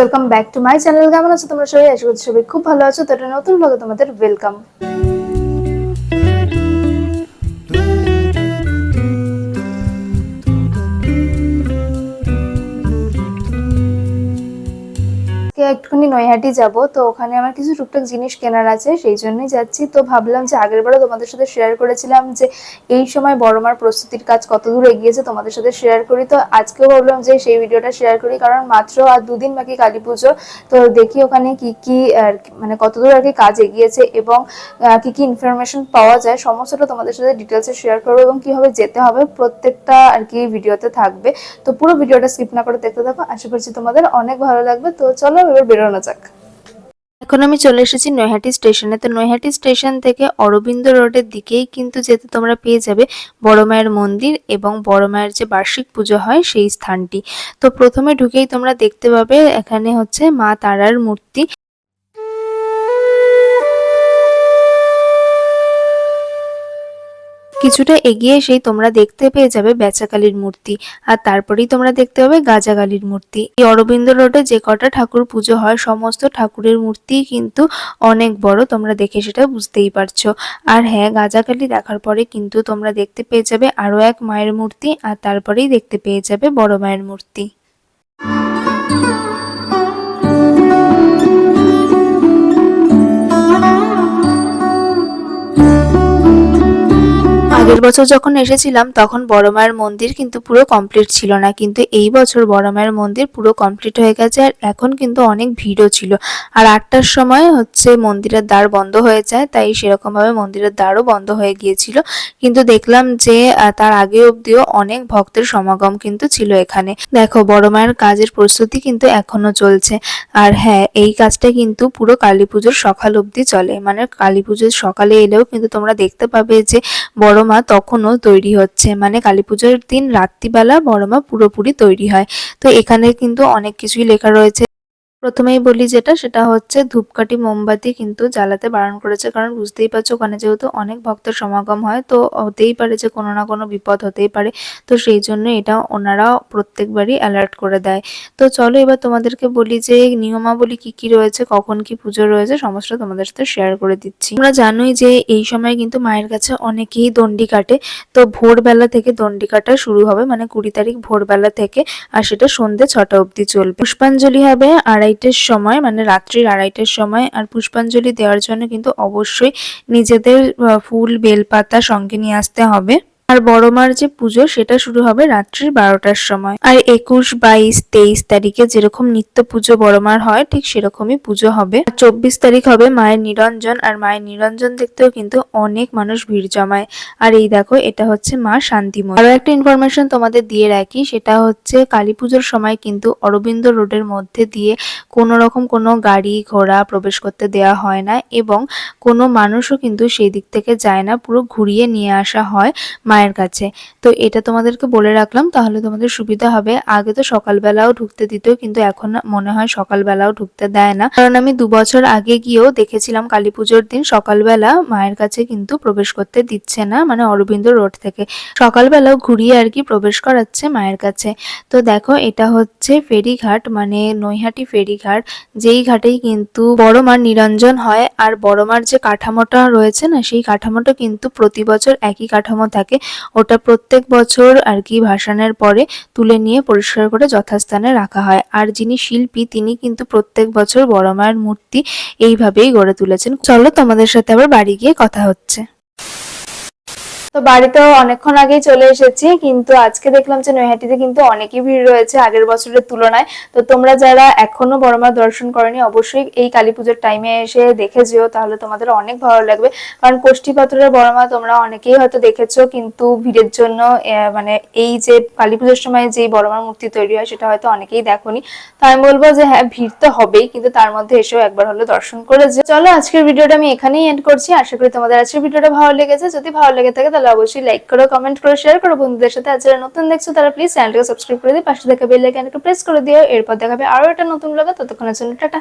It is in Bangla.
Welcome back to my channel কেমন আছো তোমরা সবাই? আশা করছি সবাই খুব ভালো আছো। তো একটা নতুন ব্লগে তোমাদের ওয়েলকাম একটুখানি নৈহাটি যাব, তো ওখানে আমার কিছু টুকটাক জিনিস কেনার আছে, সেই জন্যই যাচ্ছি। তো ভাবলাম যে আগের বারও তোমাদের সাথে শেয়ার করেছিলাম যে এই সময় বড় মার প্রস্তুতির কাজ কত দূর এগিয়েছে তোমাদের সাথে শেয়ার করি। তো আজকেও ভাবলাম যে সেই ভিডিওটা শেয়ার করি, কারণ মাত্র আর দুদিন বাকি কালী পুজো, তো দেখি ওখানে কি কি আর মানে কতদূর আর কি কাজ এগিয়েছে এবং কি কি ইনফরমেশন পাওয়া যায়, সমস্তটা তোমাদের সাথে ডিটেলসে শেয়ার করব এবং কীভাবে যেতে হবে, প্রত্যেকটা আর কি ভিডিওতে থাকবে। তো পুরো ভিডিওটা স্কিপ না করে দেখতে থাকো, আশা করছি তোমাদের অনেক ভালো লাগবে। তো চলো এবার বেরোনো যাক। এখন আমি চলে এসেছি নৈহাটি স্টেশনে। তো নৈহাটি স্টেশন থেকে অরবিন্দ রোডের দিকেই কিন্তু যেতে তোমরা পেয়ে যাবে বড় মায়ের মন্দির এবং বড় মায়ের যে বার্ষিক পুজো হয় সেই স্থানটি। তো প্রথমে ঢুকেই তোমরা দেখতে পাবে এখানে হচ্ছে মা তারার মূর্তি। কিছুটা এগিয়ে এসেই তোমরা দেখতে পেয়ে যাবে বেচাকালীর মূর্তি, আর তারপরেই তোমরা দেখতে পাবে গাজাকালীর মূর্তি। এই অরবিন্দ রোডে যে কটা ঠাকুর পুজো হয়, সমস্ত ঠাকুরের মূর্তি কিন্তু অনেক বড়, তোমরা দেখে সেটা বুঝতেই পারছ। আর হ্যাঁ গাজাকালী দেখার পরে কিন্তু তোমরা দেখতে পেয়ে যাবে আরও এক মায়ের মূর্তি, আর তারপরেই দেখতে পেয়ে যাবে বড় মায়ের মূর্তি। আগের বছর যখন এসেছিলাম, তখন বড় মায়ের মন্দির কিন্তু পুরো কমপ্লিট ছিল না। কিন্তু এই বছর বড় মায়ের মন্দির পুরো কমপ্লিট হয়ে গেছে আর এখন কিন্তু অনেক ভিড়ও ছিল। আর আটটার সময় হচ্ছে মন্দিরের দ্বার বন্ধ হয়ে যায়, তাই সেরকমভাবে মন্দিরের দ্বারও বন্ধ হয়ে গিয়েছিল। কিন্তু দেখলাম যে তার আগে অবধিও অনেক ভক্তের সমাগম কিন্তু ছিল এখানে। দেখো, বড় মায়ের কাজের প্রস্তুতি কিন্তু এখনও চলছে। আর হ্যাঁ এই কাজটা কিন্তু পুরো কালী পুজোর সকাল অবধি চলে। মানে কালী পুজোর সকালে এলেও কিন্তু তোমরা দেখতে পাবে যে বড় মা তখনও তৈরি হচ্ছে। মানে কালী পুজোর দিন রাত্রিবেলা বড় মা পুরোপুরি তৈরি হয়। তো এখানে কিন্তু অনেক কিছুই লেখা রয়েছে। প্রথমেই বলি যেটা, সেটা হচ্ছে ধূপকাঠি মোমবাতি কিন্তু জ্বালাতে বারণ করেছে। কারণ বুঝতেই পারছ, ওখানে যেহেতু অনেক ভক্তের সমাগম হয়, তো হতেই পারে যে কোনো না কোনো বিপদ হতেই পারে। তো সেই জন্য এটা ওনারা প্রত্যেকবারই অ্যালার্ট করে দেয়। তো চলো এবার তোমাদেরকে বলি যে নিয়মাবলী কি কি রয়েছে, কখন কি পুজো রয়েছে সমস্ত তোমাদের সাথে শেয়ার করে দিচ্ছি। তোমরা জানোই যে এই সময় কিন্তু মায়ের কাছে অনেকেই দণ্ডি কাটে। তো ভোরবেলা থেকে দণ্ডি কাটা শুরু হবে মানে কুড়ি তারিখ ভোরবেলা থেকে, আর সেটা সন্ধ্যে ছটা অবধি চলবে। পুষ্পাঞ্জলি হবে আড়াইটের সময় মানে রাত্রির আড়াইটের সময় আর পুষ্পাঞ্জলি দেওয়ার জন্য কিন্তু অবশ্যই নিজেদের ফুল, বেলপাতা সঙ্গে নিয়ে আসতে হবে। আর বড় মার যে পুজো, সেটা শুরু হবে রাত্রির বারোটার সময়। আর একুশ বাইশ তেইশ তারিখে যেরকম নিত্য পুজো বড় মার হয়, ঠিক সেরকমই পুজো হবে। আর চব্বিশ তারিখ হবে মায়ের নিরঞ্জন, আর মায়ের নিরঞ্জন দেখতেও কিন্তু অনেক মানুষ ভিড় জমায়। আর এই দেখো, এটা হচ্ছে মা শান্তিময়। আরও একটা ইনফরমেশন তোমাদের দিয়ে রাখি, সেটা হচ্ছে কালী পুজোর সময় কিন্তু অরবিন্দ রোডের মধ্যে দিয়ে কোনো রকম কোনো গাড়ি ঘোড়া প্রবেশ করতে দেওয়া হয় না এবং কোনো মানুষও কিন্তু সেই দিক থেকে যায় না, পুরো ঘুরিয়ে নিয়ে আসা হয় মায়ের কাছে। তো এটা তোমাদেরকে বলে রাখলাম, তাহলে তোমাদের সুবিধা হবে। আগে তো সকালবেলাও ঢুকতে দিত, কিন্তু এখন মনে হয় সকালবেলাও ঢুকতে দেয় না। কারণ আমি দু বছর আগে গিয়েও দেখেছিলাম কালী পুজোর দিন সকালবেলা মায়ের কাছে কিন্তু প্রবেশ করতে দিচ্ছে না মানে অরবিন্দ রোড থেকে। সকালবেলাও ঘুরিয়ে আর কি প্রবেশ করাচ্ছে মায়ের কাছে। তো দেখো, এটা হচ্ছে ফেরিঘাট মানে নৈহাটি ফেরিঘাট। যেই ঘাটেই কিন্তু বড় মার নিরঞ্জন হয়, আর বড় মার যে কাঠামোটা রয়েছে না, সেই কাঠামোটা কিন্তু প্রতি বছর একই কাঠামো থাকে। ওটা প্রত্যেক বছর আর কি ভাসানের পরে তুলে নিয়ে পরিষ্কার করে যথাস্থানে রাখা হয়। আর যিনি শিল্পী, তিনি কিন্তু প্রত্যেক বছর বড় মায়ের মূর্তি এইভাবেই গড়ে তুলেছেন। চলো তোমাদের সাথে আবার বাড়ি গিয়ে কথা হচ্ছে। তো বাড়িতে অনেকক্ষণ আগেই চলে এসেছি, কিন্তু আজকে দেখলাম যে নৈহাটিতে কিন্তু অনেকই ভিড় রয়েছে আগের বছরের তুলনায়। তো তোমরা যারা এখনও বড়মা দর্শন করনি, অবশ্যই এই কালী পুজোর টাইমে এসে দেখে যেও, তাহলে তোমাদের অনেক ভালো লাগবে। কারণ কোষ্ঠী পাথরের বড়মা তোমরা অনেকেই হয়তো দেখেছ, কিন্তু ভিড়ের জন্য মানে এই যে কালী পুজোর সময় যেই বড়মার মূর্তি তৈরি হয়, সেটা হয়তো অনেকেই দেখোনি। তো আমি বলব যে হ্যাঁ ভিড় তো হবেই, কিন্তু তার মধ্যে এসেও একবার হলো দর্শন করে যে চলো, আজকের ভিডিওটা আমি এখানেই এন্ড করছি। আশা করি তোমাদের আজকের ভিডিওটা ভালো লেগেছে। যদি ভালো লেগে থাকে তাহলে অবশ্যই লাইক করো কমেন্ট করো শেয়ার করো বন্ধুদের সাথে। আর যারা নতুন দেখছ, তারা প্লিজ চ্যানেলটাকে সাবস্ক্রাইব করে দিয়ে পাশে দেখা বেল আইকনটাকে প্রেস করে দিও। এরপর দেখাবে আরও একটা নতুন ব্লগে ততক্ষণের জন্য টাটা।